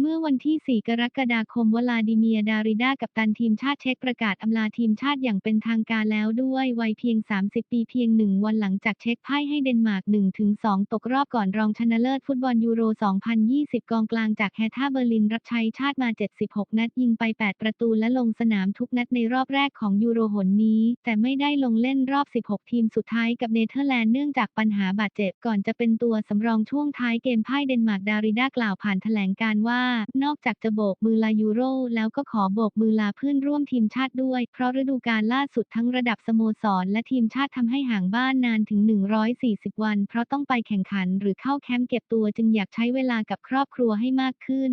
เมื่อวันที่ 4 กรกฎาคมวลาดิเมียดาริดากัปตันทีมชาติเช็กประกาศอำลาทีมชาติอย่างเป็นทางการแล้วด้วยวัยเพียง 30 ปีเพียงหนึ่งวันหลังจากเช็กพ่ายให้เดนมาร์ก 1-2 ตกรอบก่อนรองชนะเลิศฟุตบอลยูโร 2020 กองกลางจากแฮท่าเบอร์ลินรับใช้ชาติมา 76 นัดยิงไป 8 ประตูและลงสนามทุกนัดในรอบแรกของยูโรหนนี้ แต่ไม่ได้ลงเล่นรอบ 16 ทีมสุดท้ายกับเนเธอร์แลนด์เนื่องจากปัญหาบาดเจ็บก่อนจะเป็นตัวสำรองช่วงท้ายเกมพ่ายเดนมาร์กดาริดากล่าวผ่านแถลงการณ์ว่า นอกจากจะโบกมือลายูโร แล้วก็ขอโบกมือลาเพื่อนร่วมทีมชาติด้วย เพราะฤดูกาลล่าสุดทั้งระดับสโมสร และทีมชาติทำให้ห่างบ้านนานถึง 140 วัน เพราะต้องไปแข่งขันหรือเข้าแคมป์เก็บตัวจึงอยากใช้เวลากับครอบครัวให้มากขึ้น